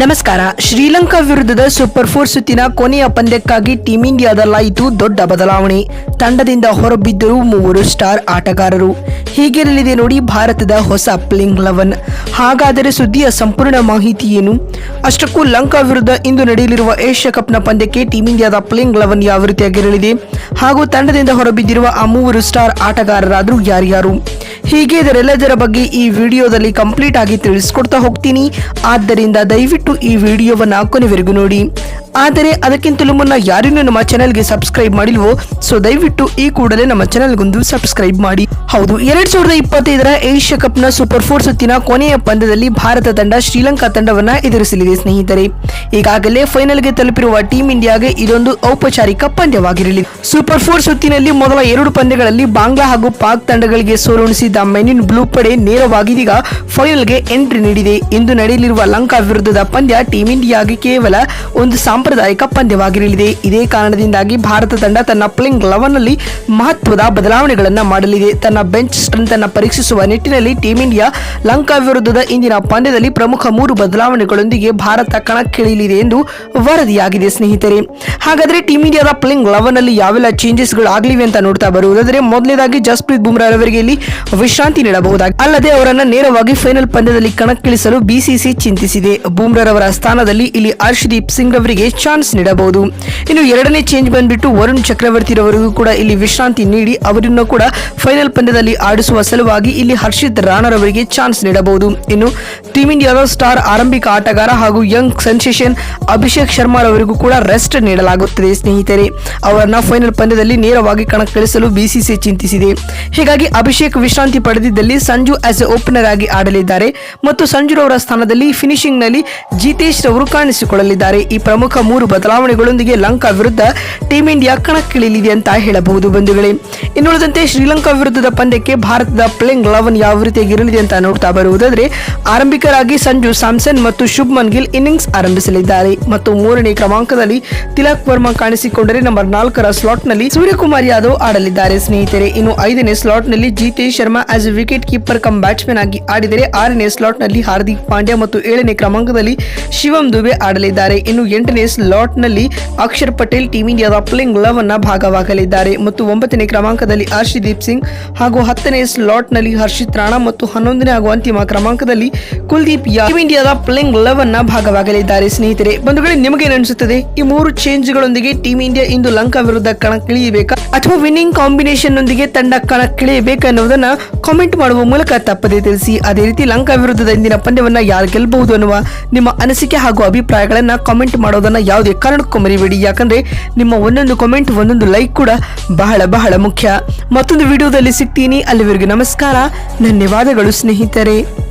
ನಮಸ್ಕಾರ. ಶ್ರೀಲಂಕಾ ವಿರುದ್ಧದ super four ಸುತ್ತಿನ ಕೊನೆಯ ಪಂದ್ಯಕ್ಕಾಗಿ ಟೀಂ ಇಂಡಿಯಾದಲ್ಲಾಯಿತು ದೊಡ್ಡ ಬದಲಾವಣೆ. ತಂಡದಿಂದ ಹೊರಬಿದ್ದರು ಮೂವರು ಸ್ಟಾರ್ ಆಟಗಾರರು. ಹೀಗಿರಲಿದೆ ನೋಡಿ ಭಾರತದ ಹೊಸ ಪ್ಲೇಯಿಂಗ್ ಲೆವೆನ್ ಹಾಗಾದರೆ ಸುದ್ದಿಯ ಸಂಪೂರ್ಣ ಮಾಹಿತಿ ಏನು? ಅಷ್ಟಕ್ಕೂ ಲಂಕಾ ವಿರುದ್ಧ ಇಂದು ನಡೆಯಲಿರುವ ಏಷ್ಯಾ ಕಪ್ನ ಪಂದ್ಯಕ್ಕೆ ಟೀಂ ಇಂಡಿಯಾದ ಪ್ಲೇಯಿಂಗ್ ಲೆವೆನ್ ಯಾವ ರೀತಿಯಾಗಿರಲಿದೆ ಹಾಗೂ ತಂಡದಿಂದ ಹೊರಬಿದ್ದಿರುವ ಆ ಮೂವರು ಸ್ಟಾರ್ ಆಟಗಾರರಾದರೂ ಯಾರ್ಯಾರು? ಹೀಗೆ ಇದರೆಲ್ಲದರ ಬಗ್ಗೆ ಈ ವಿಡಿಯೋದಲ್ಲಿ ಕಂಪ್ಲೀಟ್ ಆಗಿ ತಿಳಿಸ್ಕೊಡ್ತಾ ಹೋಗ್ತೀನಿ. ಆದ್ದರಿಂದ ದಯವಿಟ್ಟು ಈ ವಿಡಿಯೋವನ್ನ ಕೊನೆವರೆಗೂ ನೋಡಿ. ಆದರೆ ಅದಕ್ಕಿಂತಲೂ ಮುನ್ನ ಯಾರಿನ್ನೂ ನಮ್ಮ ಚಾನೆಲ್ಗೆ ಸಬ್ಸ್ಕ್ರೈಬ್ ಮಾಡಿಲ್ವೋ? ಸೊ ದಯವಿಟ್ಟು ಈ ಕೂಡಲೇ ನಮ್ಮ ಚಾನೆಲ್ಗೊಂದು ಸಬ್ಸ್ಕ್ರೈಬ್ ಮಾಡಿ. ಹೌದು, ಎರಡ್ ಸಾವಿರದ ಇಪ್ಪತ್ತೈದರ ಏಷ್ಯಾ ಕಪ್ನ ಸೂಪರ್ ಫೋರ್ ಸುತ್ತಿನ ಕೊನೆಯ ಪಂದ್ಯದಲ್ಲಿ ಭಾರತ ತಂಡ ಶ್ರೀಲಂಕಾ ತಂಡವನ್ನ ಎದುರಿಸಲಿದೆ, ಸ್ನೇಹಿತರೆ. ಈಗಾಗಲೇ ಫೈನಲ್ಗೆ ತಲುಪಿರುವ ಟೀಂ ಇಂಡಿಯಾಗೆ ಇದೊಂದು ಔಪಚಾರಿಕ ಪಂದ್ಯವಾಗಿರಲಿ. ಸೂಪರ್ ಫೋರ್ ಸುತ್ತಿನಲ್ಲಿ ಮೊದಲ ಎರಡು ಪಂದ್ಯಗಳಲ್ಲಿ ಬಾಂಗ್ಲಾ ಹಾಗೂ ಪಾಕ್ ತಂಡಗಳಿಗೆ ಸೋಲುಣಿಸಿದ್ದ ಮೆನಿನ್ ಬ್ಲೂ ಪಡೆ ನೇರವಾಗಿ ಇದೀಗ ಫೈನಲ್ಗೆ ಎಂಟ್ರಿ ನೀಡಿದೆ. ಇಂದು ನಡೆಯಲಿರುವ ಲಂಕಾ ವಿರುದ್ಧದ ಪಂದ್ಯ ಟೀಂ ಇಂಡಿಯಾಗೆ ಕೇವಲ ಒಂದು ಸಾಂಪ್ರದಾಯಿಕ ಪಂದ್ಯವಾಗಿರಲಿದೆ. ಇದೇ ಕಾರಣದಿಂದಾಗಿ ಭಾರತ ತಂಡ ತನ್ನ ಪ್ಲಿಂಗ್ ಲೆವೆನ್ನಲ್ಲಿ ಮಹತ್ವದ ಬದಲಾವಣೆಗಳನ್ನು ಮಾಡಲಿದೆ. ತನ್ನ ಬೆಂಚ್ ಸ್ಟ್ರೆಂತ್ ಅನ್ನು ಪರೀಕ್ಷಿಸುವ ನಿಟ್ಟಿನಲ್ಲಿ ಟೀಂ ಇಂಡಿಯಾ ಲಂಕಾ ವಿರುದ್ಧದ ಇಂದಿನ ಪಂದ್ಯದಲ್ಲಿ ಪ್ರಮುಖ ಮೂರು ಬದಲಾವಣೆಗಳೊಂದಿಗೆ ಭಾರತ ಕಣಕ್ಕಿಳಿಯಲಿದೆ ಎಂದು ವರದಿಯಾಗಿದೆ ಸ್ನೇಹಿತರೆ. ಹಾಗಾದರೆ ಟೀಂ ಇಂಡಿಯಾದ ಪ್ಲೇಯಿಂಗ್ ಲೆವೆನ್ ಅಲ್ಲಿ ಯಾವೆಲ್ಲ ಚೇಂಜಸ್ಗಳು ಆಗಲಿವೆ ಅಂತ ನೋಡ್ತಾ ಬರುವುದಾದರೆ ಮೊದಲನೇದಾಗಿ ಜಸ್ಪ್ರೀತ್ ಬುಮ್ರಾ ಅವರಿಗೆ ಇಲ್ಲಿ ವಿಶ್ರಾಂತಿ ನೀಡಬಹುದಾಗಿ. ಅಲ್ಲದೆ ಅವರನ್ನು ನೇರವಾಗಿ ಫೈನಲ್ ಪಂದ್ಯದಲ್ಲಿ ಕಣಕ್ಕಿಳಿಸಲು ಬಿಸಿಸಿ ಚಿಂತಿಸಿದೆ. ಬೂಮ್ರಾರವರ ಸ್ಥಾನದಲ್ಲಿ ಇಲ್ಲಿ ಹರ್ಷದೀಪ್ ಸಿಂಗ್ ರವರಿಗೆ ಚಾನ್ಸ್ ನೀಡಬಹುದು. ಇನ್ನು ಎರಡನೇ ಚೇಂಜ್ ಬಂದ್ಬಿಟ್ಟು ವರುಣ್ ಚಕ್ರವರ್ತಿ ರವರಿಗೂ ಕೂಡ ಇಲ್ಲಿ ವಿಶ್ರಾಂತಿ ನೀಡಿ, ಅವರನ್ನು ಕೂಡ ಫೈನಲ್ ಪಂದ್ಯದಲ್ಲಿ ಆಡಿಸುವ ಸಲುವಾಗಿ ಇಲ್ಲಿ ಹರ್ಷಿತ್ ರಾಣರವರಿಗೆ ಚಾನ್ಸ್ ನೀಡಬಹುದು. ಇನ್ನು ಟೀಮ್ ಇಂಡಿಯಾದ ಸ್ಟಾರ್ ಆರಂಭಿಕ ಆಟಗಾರ ಹಾಗೂ ಯಂಗ್ ಸೆನ್ಸೇಷನ್ ಅಭಿಷೇಕ್ ಶರ್ಮಾ ರವರಿಗೂ ಕೂಡ ರೆಸ್ಟ್ ನೀಡಲಾಗುತ್ತದೆ ಸ್ನೇಹಿತರೆ. ಅವರನ್ನ ಫೈನಲ್ ಪಂದ್ಯದಲ್ಲಿ ನೇರವಾಗಿ ಕಣಕ್ಕಿಳಿಸಲು ಬಿಸಿಸಿ ಚಿಂತಿಸಿದೆ. ಹೀಗಾಗಿ ಅಭಿಷೇಕ್ ವಿಶ್ರಾಂತಿ ಪಡೆದಿದ್ದಲ್ಲಿ ಸಂಜು ಆಸ್ ಎ ಓಪನರ್ ಆಗಿ ಆಡಲಿದ್ದಾರೆ. ಮತ್ತು ಸಂಜು ರವರ ಸ್ಥಾನದಲ್ಲಿ ಫಿನಿಶಿಂಗ್ನಲ್ಲಿ ಜಿತೇಶ್ ರವರು ಕಾಣಿಸಿಕೊಳ್ಳಲಿದ್ದಾರೆ. ಈ ಪ್ರಮುಖ ಮೂರು ಬದಲಾವಣೆಗಳೊಂದಿಗೆ ಲಂಕಾ ವಿರುದ್ಧ ಟೀಂ ಇಂಡಿಯಾ ಕಣಕ್ಕಿಳಿಯಲಿದೆ ಅಂತ ಹೇಳಬಹುದು ಬಂಧುಗಳೇ. ಇನ್ನುಳಿದಂತೆ ಶ್ರೀಲಂಕಾ ವಿರುದ್ಧದ ಪಂದ್ಯಕ್ಕೆ ಭಾರತದ ಪ್ಲೇಯಿಂಗ್ ಲೆವೆನ್ ಯಾವ ರೀತಿಯಾಗಿ ಇರಲಿದೆ ಅಂತ ನೋಡ್ತಾ ಬರುವುದಾದ್ರೆ, ಆರಂಭಿಕರಾಗಿ ಸಂಜು ಸ್ಯಾಮ್ಸನ್ ಮತ್ತು ಶುಭ್ಮನ್ ಗಿಲ್ ಇನ್ನಿಂಗ್ಸ್ ಆರಂಭಿಸಲಿದ್ದಾರೆ. ಮತ್ತು ಮೂರನೇ ಕ್ರಮಾಂಕದಲ್ಲಿ ತಿಲಕ್ ವರ್ಮಾ ಕಾಣಿಸಿಕೊಂಡರೆ ನಂಬರ್ ನಾಲ್ಕರ ಸ್ಲಾಟ್ನಲ್ಲಿ ಸೂರ್ಯಕುಮಾರ್ ಯಾದವ್ ಆಡಲಿದ್ದಾರೆ. ಸ್ನೇಹಿತರೆ, ಇನ್ನು ಐದನೇ ಸ್ಲಾಟ್ನಲ್ಲಿ Jitesh Sharma as wicket keeper cum batsman ಆಗಿ ಆಡಿದರೆ ಆರನೇ ಸ್ಲಾಟ್ನಲ್ಲಿ ಹಾರ್ದಿಕ್ ಪಾಂಡ್ಯ ಮತ್ತು ಏಳನೇ ಕ್ರಮಾಂಕದಲ್ಲಿ ಶಿವಂ ದುಬೆ ಆಡಲಿದ್ದಾರೆ. ಇನ್ನು ಎಂಟನೇ ಸ್ಲಾಟ್ನಲ್ಲಿ ಅಕ್ಷರ್ ಪಟೇಲ್ ಟೀಂ ಇಂಡಿಯಾದ ಪ್ಲೇಯಿಂಗ್ ಲವ್ನ ಭಾಗವಾಗಲಿದ್ದಾರೆ. ಮತ್ತು ಒಂಬತ್ತನೇ ಕ್ರಮಾಂಕದಲ್ಲಿ ಹರ್ಷದೀಪ್ ಸಿಂಗ್ ಹಾಗೂ ಹತ್ತನೇ ಸ್ಲಾಟ್ನಲ್ಲಿ ಹರ್ಷಿತ್ ರಾಣಾ ಮತ್ತು ಹನ್ನೊಂದನೇ ಹಾಗೂ ಅಂತಿಮ ಕ್ರಮಾಂಕದಲ್ಲಿ ಕುಲ್ದೀಪ್ ಯಾ ಟೀಮ್ ಇಂಡಿಯಾದ ಪ್ಲೇಯಿಂಗ್ ಲವ್ನ ಭಾಗವಾಗಲಿದ್ದಾರೆ. ಸ್ನೇಹಿತರೆ, ಬಂಧುಗಳೇ ನಿಮಗೆ ಅನಿಸುತ್ತದೆ? ಈ ಮೂರು ಚೇಂಜ್ ಗಳೊಂದಿಗೆ ಟೀಂ ಇಂಡಿಯಾ ಇಂದು ಲಂಕಾ ವಿರುದ್ಧ ಕಣಕ್ಕಿಳಿಯಬೇಕಾ ಅಥವಾ ವಿನ್ನಿಂಗ್ ಕಾಂಬಿನೇಷನ್ ನೊಂದಿಗೆ ತಂಡ ಕಣಕ್ಕಿಳಿಯಬೇಕಾ ಅನ್ನೋದನ್ನ ಕಾಮೆಂಟ್ ಮಾಡುವ ಮೂಲಕ ತಪ್ಪದೇ ತಿಳಿಸಿ. ಅದೇ ರೀತಿ ಲಂಕಾ ವಿರುದ್ಧದ ಇಂದಿನ ಪಂದ್ಯವನ್ನ ಯಾರು ಗೆಲ್ಲಬಹುದು ಅನ್ನುವ ನಿಮ್ಮ ಅನಿಸಿಕೆ ಹಾಗೂ ಅಭಿಪ್ರಾಯಗಳನ್ನ ಕಾಮೆಂಟ್ ಮಾಡೋದನ್ನ ಯಾವುದೇ ಕಾರಣಕ್ಕೂ ಮರಿಬೇಡಿ. ಯಾಕಂದ್ರೆ ನಿಮ್ಮ ಒಂದೊಂದು ಕಾಮೆಂಟ್ ಒಂದೊಂದು ಲೈಕ್ ಕೂಡ ಬಹಳ ಬಹಳ ಮುಖ್ಯ. ಮತ್ತೊಂದು ವಿಡಿಯೋದಲ್ಲಿ ಸಿಗ್ತೀನಿ. ಅಲ್ಲಿವರೆಗೂ ನಮಸ್ಕಾರ. ಧನ್ಯವಾದಗಳು ಸ್ನೇಹಿತರೆ.